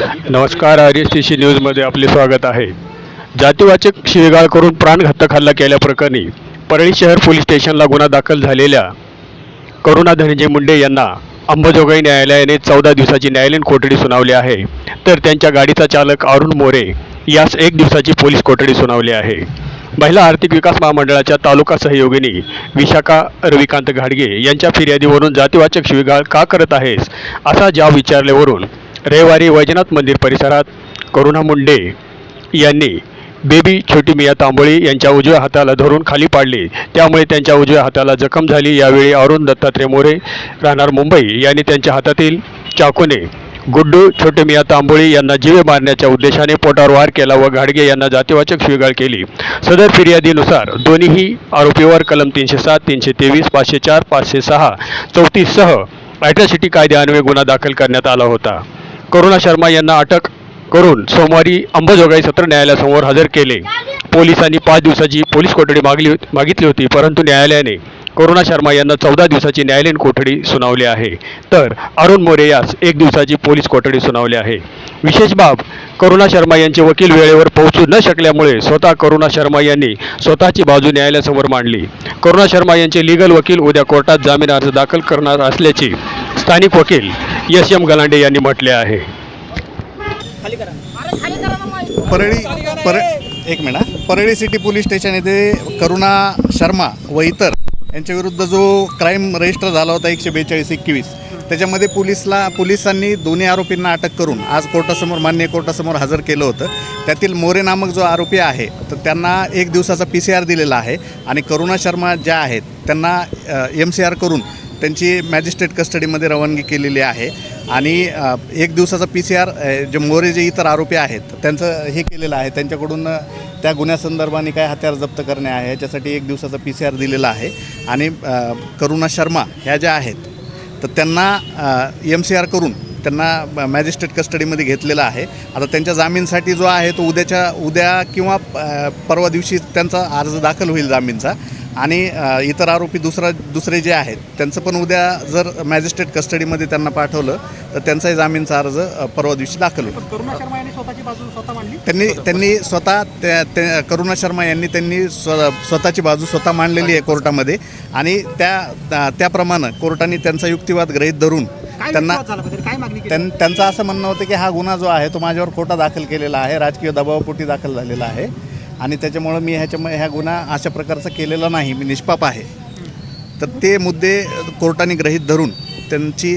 नमस्कार R S T C न्यूजमध्ये आपले स्वागत आहे. जातीवाचक शिवीगाळ करून प्राणघातक हल्ला केल्याप्रकरणी परळी शहर पोलीस स्टेशनला गुन्हा दाखल झालेल्या करुणा धनंजय मुंडे यांना अंबाजोगाई न्यायालयाने चौदा दिवसाची न्यायालयीन कोठडी सुनावली आहे. तर त्यांच्या गाडीचा चालक अरुण मोरे यास एक दिवसाची पोलीस कोठडी सुनावली आहे. महिला आर्थिक विकास महामंडळाच्या तालुका सहयोगिनी विशाखा रविकांत घाडगे यांच्या फिर्यादीवरून जातीवाचक शिवीगाळ का करत आहेस असा जाब विचारल्यावरून रविवारी वैजनाथ मंदिर परिसरात करुणा मुंडे यांनी बेबी छोटी मिया तांबोळी यांच्या उजव्या हाताला धरून खाली पाडले. त्यामुळे त्यांच्या उजव्या हाताला जखम झाली. यावेळी अरुण दत्तात्रय मोरे राहणार मुंबई यांनी त्यांच्या हातातील चाकूने गुड्डू छोटे मिया तांबोळी यांना जीवे मारण्याच्या उद्देशाने पोटावर वार केला व घाडगे यांना जातीवाचक शिवीगाळ केली. सदर फिर्यादीनुसार दोन्हीही आरोपीवर कलम तीनशे सात तीनशे तेवीस पाचशे चार पाचशे सहा चौतीससह ॲट्रॉसिटी कायद्यान्वये गुन्हा दाखल करण्यात आला होता. करुणा शर्मा यांना अटक करून सोमवारी अंबाजोगाई सत्र न्यायालयासमोर हजर केले. पोलिसांनी पाच दिवसाची पोलीस कोठडी मागली मागितली होती परंतु न्यायालयाने करुणा शर्मा यांना चौदा दिवसाची न्यायालयीन कोठडी सुनावली आहे. तर अरुण मोरे यास एक दिवसाची पोलीस कोठडी सुनावली आहे. विशेष बाब करुणा शर्मा यांचे वकील वेळेवर पोहोचू न शकल्यामुळे स्वतः करुणा शर्मा यांनी स्वतःची बाजू न्यायालयासमोर मांडली. करुणा शर्मा यांचे लिगल वकील उद्या कोर्टात जामीन अर्ज दाखल करणार असल्याची स्थानिक वकील एस एम गलांडे यांनी म्हटले आहे. परळी पर एक minute Parli city police station येथे करुणा शर्मा व इतर यांच्या विरुद्ध जो क्राईम रजिस्टर झाला होता एकशे बेचाळीस एकवीस त्याच्यामध्ये पोलिसला पोलिसांनी दोन्ही आरोपींना अटक करून आज कोर्टासमोर मान्य कोर्टासमोर हजर केलं होतं. त्यातील मोरे नामक जो आरोपी आहे तर त्यांना एक दिवसाचा पी सी आर दिलेला आहे आणि करुणा शर्मा ज्या आहेत त्यांना एम सी आर करून त्यांची मॅजिस्ट्रेट कस्टडीमध्ये रवानगी केलेली आहे. आणि एक दिवसाचा P C R J More जे इतर आरोपी आहेत त्यांचं हे केलेलं आहे. त्यांच्याकडून त्या गुन्ह्यासंदर्भाने काय हत्यार जप्त करणे आहे याच्यासाठी एक दिवसाचा पी सी आर दिलेला आहे. आणि करुणा शर्मा ह्या ज्या आहेत तर त्यांना एम सी आर करून त्यांना मॅजिस्ट्रेट कस्टडीमध्ये घेतलेला आहे. आता त्यांच्या जामीनसाठी जो आहे तो उद्याच्या उद्या किंवा परवा दिवशी त्यांचा अर्ज दाखल होईल जामीनचा. आणि इतर आरोपी दुसरा दुसरे जे आहेत त्यांचं पण उद्या जर मॅजिस्ट्रेट कस्टडीमध्ये त्यांना पाठवलं तर त्यांचाही जामीनचा अर्ज परवा दिवशी दाखल होईल. करुणा शर्मा यांनी स्वतःची बाजू स्वतः मांडली? त्यांनी त्यांनी स्वतः त्या करुणा शर्मा यांनी त्यांनी स्व स्वतःची बाजू स्वतः मांडलेली आहे कोर्टामध्ये. आणि त्या त्या- त्याप्रमाणे कोर्टाने त्यांचा युक्तिवाद गृहीत धरून त्यांना त्यां त्यांचं असं म्हणणं होतं की हा गुन्हा जो आहे तो माझ्यावर खोटा दाखल केलेला आहे राजकीय दबावापोटी दाखल झालेला आहे. आणि त्याच्यामुळं मी ह्याच्यामुळे ह्या गुन्हा अशा प्रकारचा केलेला नाही. मी निष्पाप आहे. तर ते मुद्दे कोर्टाने ग्रहीत धरून त्यांची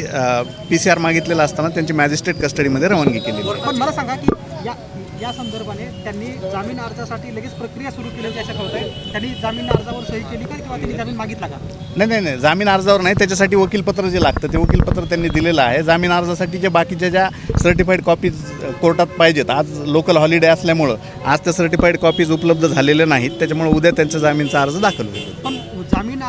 पी सी आर मागितलेला असताना त्यांची मॅजिस्ट्रेट कस्टडीमध्ये रवानगी केली पण मला सांगा की या या संदर्भाने त्यांनी जामीन अर्जासाठी लगेच प्रक्रिया सुरू केली होती असं कळत आहे. त्यांनी जामीन अर्जावर सही केली का किंवा त्यांनी जामीन मागितला का? नाही नाही नाही. जामीन अर्जावर नाही. त्याच्यासाठी वकीलपत्र जे लागतं ते वकीलपत्र त्यांनी दिलेलं आहे. जामीन अर्जासाठी जे बाकीच्या ज्या सर्टिफाईड कॉपीज कोर्टात पाहिजेत आज लोकल हॉलिडे असल्यामुळं आज त्या सर्टिफाईड कॉपीज उपलब्ध झालेल्या नाहीत. त्याच्यामुळे उद्या त्यांचा जामीनचा अर्ज दाखल होईल. पण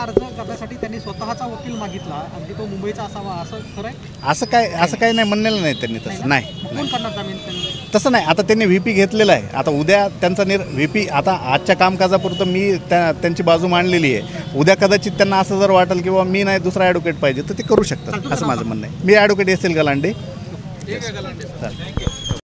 अर्ज करण्यासाठी त्यांनी स्वतःचा वकील मागितला. अगदी तो मुंबईचा असावा असं खरं आहे असं काय असं काही नाही म्हणलेलं नाही त्यांनी तसं. नाही मग कोण करणार जामीन त्यांनी? तसं नाही. आता त्यांनी व्ही पी घेतलेला आहे. आता उद्या त्यांचा निर व्ही पी आता आजच्या कामकाजापुरतं मी त्या त्यांची बाजू मांडलेली आहे. उद्या कदाचित त्यांना असं जर वाटेल किंवा मी नाही दुसरा ॲडव्होकेट पाहिजे तर ते करू शकतात. असं माझं म्हणणं आहे. मी ॲडव्होकेट एस एल गलांडे. चालेल.